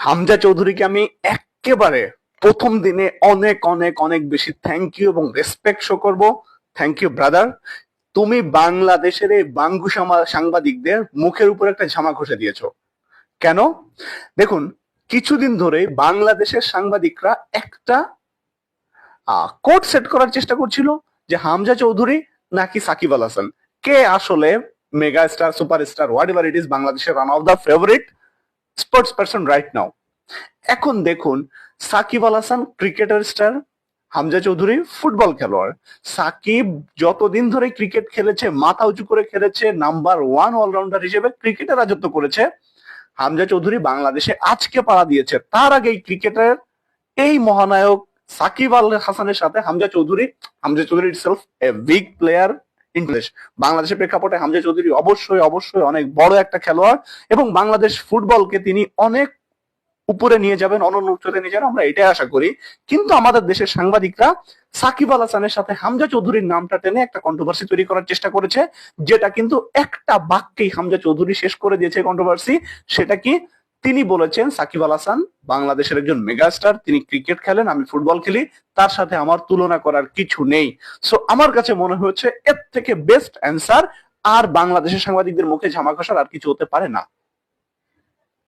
হামজা চৌধুরীকে আমি একেবারে প্রথম দিনে অনেক অনেক অনেক বেশি থ্যাংক ইউ এবং রেসপেক্ট শো করব। থ্যাংক ইউ ব্রাদার তুমি বাংলাদেশের এই বাঙ্গু সাংবাদিকদের মুখের উপর একটা ঝামা ঘষে দিয়েছ। কেন? দেখুন, কিছুদিন ধরে বাংলাদেশের সাংবাদিকরা একটা কোর্ট সেট করার চেষ্টা করছিল যে হামজা চৌধুরী নাকি সাকিব আল হাসান। কে আসলে mega star super star whatever it is বাংলাদেশের one of the favourite sports person right now এখন দেখুন, Shakib Al Hasan cricketer star Hamza Chowdhury football খেলোয়াড়। সাকিব যতদিন ধরে ক্রিকেট খেলেছে, মাথা উঁচু করে খেলেছে নাম্বার ওয়ান অলরাউন্ডার হিসেবে ক্রিকেটে রাজত্ব করেছে। হামজা চৌধুরী বাংলাদেশে আজকে পাড়া দিয়েছে। তার আগে ক্রিকেটের এই মহানায়ক সাকিব আল হাসানের সাথে Hamza Chowdhury Hamza Chowdhury itself a big player English বাংলাদেশের প্রেক্ষাপটে হামজা চৌধুরী অবশ্যই অবশ্যই অনেক বড় একটা খেলোয়াড় এবং বাংলাদেশ ফুটবলকে তিনি অনেক উপরে নিয়ে যাবেন, অনন্য উচ্চতে নিয়ে যাবেন, আমরা এটাই আশা করি। কিন্তু আমাদের দেশের সাংবাদিকরা সাকিব আল হাসানের সাথে হামজা চৌধুরীর নামটা টেনে একটা কন্ট্রোভার্সি তৈরি করার চেষ্টা করেছে, যেটা কিন্তু একটা বাক্যেই হামজা চৌধুরী শেষ করে দিয়েছে কন্ট্রোভার্সি সেটা কি তিনি বলেছেন, সাকিব আল হাসান বাংলাদেশের একজন মেগাস্টার, তিনি ক্রিকেট খেলেন, আমি ফুটবল খেলি, তার সাথে আমার তুলনা করার কিছু নেই। সো আমার কাছে মনে হয়েছে, এর থেকে বেস্ট অ্যান্সার আর বাংলাদেশের সাংবাদিকদের মুখে ঝামা ঘষার আর কিছু হতে পারে না।